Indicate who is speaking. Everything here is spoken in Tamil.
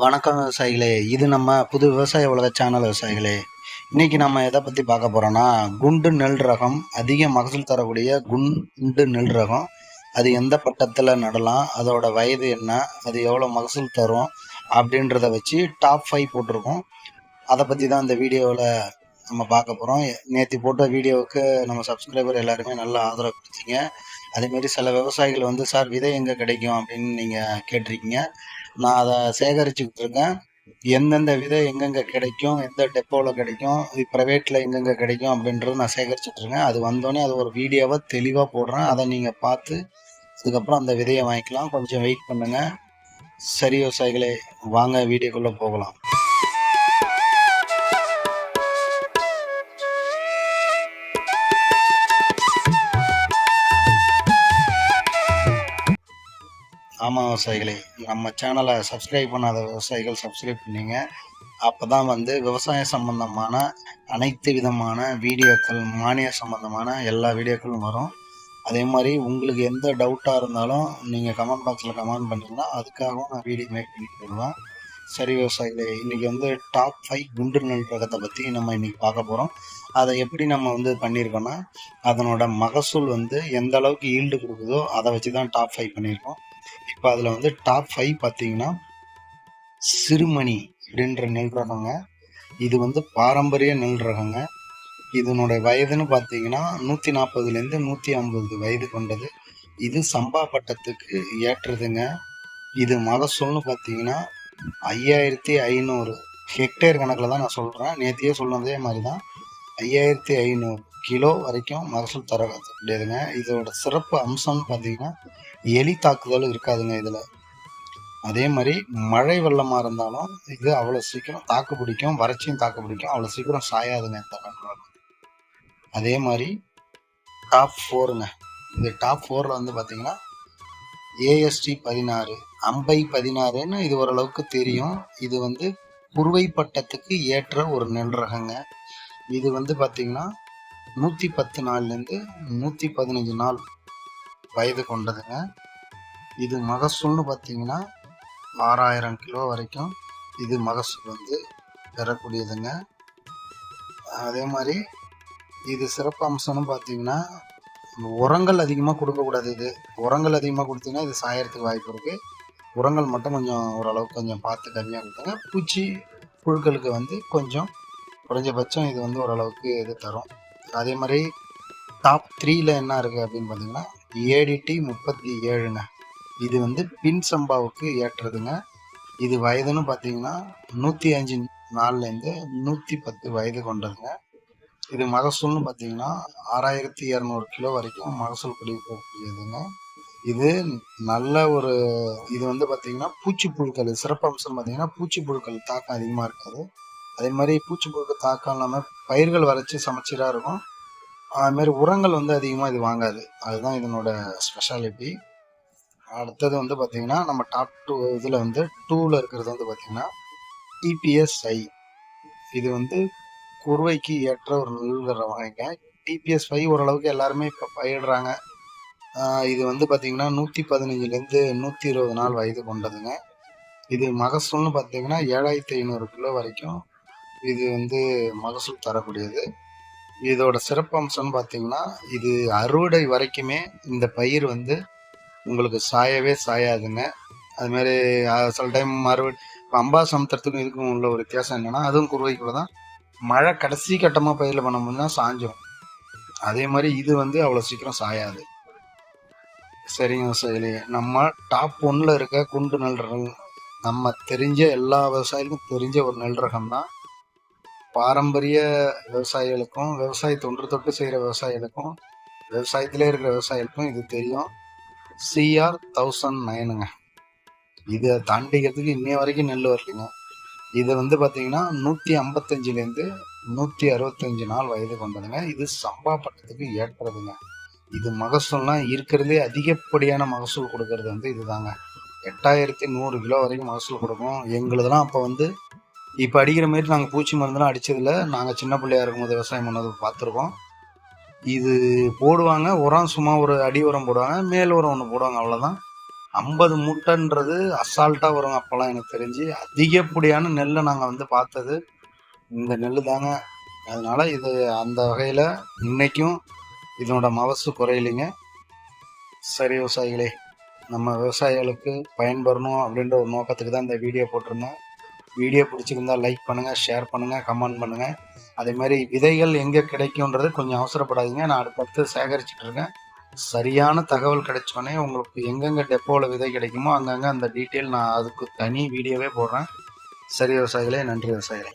Speaker 1: வணக்கம் விவசாயிகளே. இது நம்ம புது விவசாய உலக சேனல் விவசாயிகளே. இன்னைக்கு நம்ம எதை பற்றி பார்க்க போகிறோன்னா குண்டு நெல் ரகம் அதிக மகசூல் தரக்கூடிய குண்டு நெல் ரகம். அது எந்த பட்டத்தில் நடலாம் அதோட வயது என்ன அது எவ்வளோ மகசூல் தரும் அப்படின்றத வச்சு டாப் ஃபைவ் போட்டிருக்கோம். அதை பற்றி தான் இந்த வீடியோவில் நம்ம பார்க்க போகிறோம் நேற்று போட்ட வீடியோவுக்கு நம்ம சப்ஸ்கிரைபர் எல்லாருமே நல்ல ஆதரவு கொடுத்தீங்க. அதேமாரி சில விவசாயிகள் வந்து சார் விதை எங்கே கிடைக்கும்? அப்படின்னு நீங்கள் கேட்டிருக்கீங்க. நான் அதை சேகரிச்சுக்கிட்டு இருக்கேன் எந்தெந்த விதை எங்கெங்கே கிடைக்கும் எந்த டெப்போவில் கிடைக்கும் ப்ரைவேட்டில் எங்கெங்கே கிடைக்கும் அப்படின்றது நான் சேகரிச்சுட்டு இருக்கேன் அது வந்தோடனே அது ஒரு வீடியோவை தெளிவாக போடுறேன். அதை நீங்கள் பார்த்து அதுக்கப்புறம் அந்த விதையை வாங்கிக்கலாம். கொஞ்சம் வெயிட் பண்ணுங்கள் சரி விவசாயிகளே வாங்க வீடியோக்குள்ளே போகலாம். ஆமாம் விவசாயிகளே. நம்ம சேனலை சப்ஸ்கிரைப் பண்ணாத விவசாயிகள் சப்ஸ்கிரைப் பண்ணீங்க. அப்போ தான் வந்து விவசாயம் சம்பந்தமான அனைத்து விதமான வீடியோக்கள் மானிய சம்பந்தமான எல்லா வீடியோக்களும் வரும். அதே மாதிரி உங்களுக்கு எந்த டவுட்டாக இருந்தாலும் நீங்கள் கமெண்ட் பாக்ஸில் கமெண்ட் பண்ணிங்கன்னா அதுக்காகவும் நான் வீடியோ மேக் பண்ணி போடுவேன் சரி விவசாயிகளே இன்றைக்கி வந்து டாப் ஃபைவ் குண்டு நெல் ரகத்தை பற்றி நம்ம இன்றைக்கி பார்க்க போகிறோம் அதை எப்படி நம்ம வந்து பண்ணியிருக்கோன்னா அதனோட மகசூல் வந்து எந்த அளவுக்கு ஈல்டு கொடுக்குதோ அதை வச்சு தான் டாப் ஃபைவ் பண்ணியிருக்கோம். இப்போ அதில் வந்து டாப் ஃபைவ் பார்த்தீங்கன்னா சிறுமணி அப்படின்ற நெல் ரகங்க. இது வந்து பாரம்பரிய நெல் ரகங்க. இதனுடைய வயதுன்னு பார்த்தீங்கன்னா நூற்றி நாற்பதுலேருந்து நூற்றி ஐம்பது வயது கொண்டது. இது சம்பா பட்டத்துக்கு ஏற்றுதுங்க. இது மகசூல்னு பார்த்தீங்கன்னா ஐயாயிரத்தி ஐநூறு ஹெக்டேர் கணக்கில் தான் நான் சொல்கிறேன் நேற்றையே சொன்னதே மாதிரி தான் ஐயாயிரத்தி ஐநூறு கிலோ வரைக்கும் மகசூல் தரக்கூடியதுங்க. இதோட சிறப்பு அம்சம்னு பார்த்தீங்கன்னா எலி தாக்குதல் இருக்காதுங்க இதில். அதே மாதிரி மழை வெள்ளமாக இருந்தாலும் இது அவ்வளோ சீக்கிரம் தாக்கு பிடிக்கும் வறட்சியும் தாக்கு பிடிக்கும் அவ்வளோ சீக்கிரம் சாயாதுங்க இந்த கண்ட்ரோல் அதே மாதிரி டாப் ஃபோருங்க இது டாப் ஃபோரில் வந்து பார்த்தீங்கன்னா ஏஎஸ்டி பதினாறு அம்பை பதினாறுன்னு இது ஓரளவுக்கு தெரியும். இது வந்து குறுவை பட்டத்துக்கு ஏற்ற ஒரு நெல் ரகங்க இது வந்து பார்த்தீங்கன்னா நூற்றி பத்து நாள்லேருந்து நூற்றி பதினஞ்சு நாள் வயது கொண்டதுங்க. இது மகசூல்னு பார்த்தீங்கன்னா ஆறாயிரம் கிலோ வரைக்கும் இது மகசூல் வந்து பெறக்கூடியதுங்க. அதே மாதிரி இது சிறப்பு அம்சம்னு பார்த்தீங்கன்னா உரங்கள் அதிகமாக கொடுக்கக்கூடாது இது. உரங்கள் அதிகமாக கொடுத்தீங்கன்னா இது சாயறதுக்கு வாய்ப்பு இருக்குது உரங்கள் மட்டும் கொஞ்சம் ஓரளவுக்கு கொஞ்சம் பார்த்து கம்மியாக கொடுத்தாங்க பூச்சி புழுக்களுக்கு வந்து கொஞ்சம் குறைஞ்சபட்சம் இது வந்து ஓரளவுக்கு இது தரும். அதே மாதிரி டாப் த்ரீயில் என்ன இருக்குது அப்படின்னு பார்த்தீங்கன்னா ஏடிடி முப்பத்தி ஏழுங்க. இது வந்து பின் சம்பாவுக்கு ஏற்றுறதுங்க இது வயதுன்னு பார்த்தீங்கன்னா நூற்றி அஞ்சு நாள்லேருந்து நூற்றி பத்து வயது கொண்டதுங்க. இது மகசூல்னு பார்த்தீங்கன்னா ஆறாயிரத்தி இரநூறு கிலோ வரைக்கும் மகசூல் கொடுக்கக்கூடியதுங்க இது நல்ல ஒரு இது வந்து பார்த்தீங்கன்னா பூச்சி புழுக்கள் சிறப்பு அம்சம் பார்த்தீங்கன்னா பூச்சி புழுக்கள் தாக்கம் அதிகமாக இருக்காது. அதே மாதிரி பூச்சி புழுக்கள் தாக்கம் இல்லாமல் பயிர்கள் வரைச்சி சமச்சீராக இருக்கும். அதுமாரி உரங்கள் வந்து அதிகமாக இது வாங்காது. அதுதான் இதனோட ஸ்பெஷாலிட்டி அடுத்தது வந்து பார்த்தீங்கன்னா நம்ம டாப் டூ இதில் வந்து டூவில் இருக்கிறது வந்து பார்த்தீங்கன்னா டிபிஎஸ்ஐ இது வந்து குறுவைக்கு ஏற்ற ஒரு நெல்கிற வகைங்க டிபிஎஸ் ஃபைவ் ஓரளவுக்கு எல்லாருமே இப்போ பயிடுறாங்க இது வந்து பார்த்தீங்கன்னா நூற்றி பதினஞ்சுலேருந்து நூற்றி இருபது நாள் வயது கொண்டதுங்க. இது மகசூல்னு பார்த்தீங்கன்னா ஏழாயிரத்தி ஐநூறு கிலோ வரைக்கும் இது வந்து மகசூல் தரக்கூடியது. இதோட சிறப்பம்சம்னு பார்த்தீங்கன்னா இது அறுவடை வரைக்குமே இந்த பயிர் வந்து உங்களுக்கு சாயவே சாயாதுங்க. அதுமாதிரி சில டைம் அறுவடை இப்போ அம்பா சமுத்திரத்துக்கும் இதுக்கும் உள்ள ஒரு வித்தியாசம் என்னென்னா அதுவும் குருவைக்குள்ள தான் மழை கடைசி கட்டமாக பயிரில் பண்ணும்போது தான் சாஞ்சிடும் அதே மாதிரி இது வந்து அவ்வளோ சீக்கிரம் சாயாது. சரிங்க விவசாயிகளே நம்ம டாப் ஒன்றில் இருக்க குண்டு நெல் நம்ம தெரிஞ்ச எல்லா விவசாயிகளுக்கும் தெரிஞ்ச ஒரு நெல் ரகம் தான் பாரம்பரிய விவசாயிகளுக்கும் விவசாய தொன்று தொட்டு செய்கிற விவசாயிகளுக்கும் விவசாயத்திலே இருக்கிற விவசாயிகளுக்கும் இது தெரியும். சிஆர் தௌசண்ட் நைனுங்க இதை தாண்டிக்கிறதுக்கு இன்னைய வரைக்கும் நெல் வரலைங்க. இது வந்து பார்த்தீங்கன்னா நூற்றி ஐம்பத்தஞ்சிலேருந்து நூற்றி அறுபத்தஞ்சு நாள் வயது கொண்டதுங்க. இது சம்பா பட்டத்துக்கு ஏற்றுறதுங்க இது மகசூல்னால் இருக்கிறதே அதிகப்படியான மகசூல் கொடுக்கறது வந்து இதுதாங்க. எட்டாயிரத்தி நூறு கிலோ வரைக்கும் மகசூல் கொடுக்கும். எங்களுதெல்லாம் அப்போ வந்து இப்போ அடிக்கிற மாதிரி நாங்கள் பூச்சி மருந்துலாம் அடித்ததில் நாங்கள் சின்ன பிள்ளையாக இருக்கும்போது விவசாயம் பண்ணது பார்த்துருக்கோம். இது போடுவாங்க. உரம் சும்மா ஒரு அடி உரம் போடுவாங்க. மேல் உரம் ஒன்று போடுவாங்க. அவ்வளோதான் ஐம்பது மூட்டைன்றது அசால்ட்டாக வரும் அப்போல்லாம் எனக்கு தெரிஞ்சு. அதிகப்படியான நெல்லை நாங்கள் வந்து பார்த்தது. இந்த நெல் தாங்க. அதனால இது அந்த வகையில் இன்றைக்கும் இதனோட மவசு குறையிலைங்க. சரி விவசாயிகளே. நம்ம விவசாயிகளுக்கு பயன்பெறணும் அப்படின்ற ஒரு நோக்கத்துக்கு தான் இந்த வீடியோ போட்டிருந்தோம். வீடியோ பிடிச்சிருந்தா லைக் பண்ணுங்கள் ஷேர் பண்ணுங்கள் கமெண்ட் பண்ணுங்கள் அதே மாதிரி விதைகள் எங்கே கிடைக்கும்ன்றது கொஞ்சம் அவசரப்படாதீங்க. நான் அடுத்தடுத்து சேகரிச்சுட்டு இருக்கேன். சரியான தகவல் கிடைச்சோடனே உங்களுக்கு எங்கெங்கே டெப்போவில் விதை கிடைக்குமோ அங்கங்கே அந்த டீட்டெயில் நான் அதுக்கு தனி வீடியோவே போடுறேன். சரி விவசாயிகளே நன்றி விவசாயிகளே.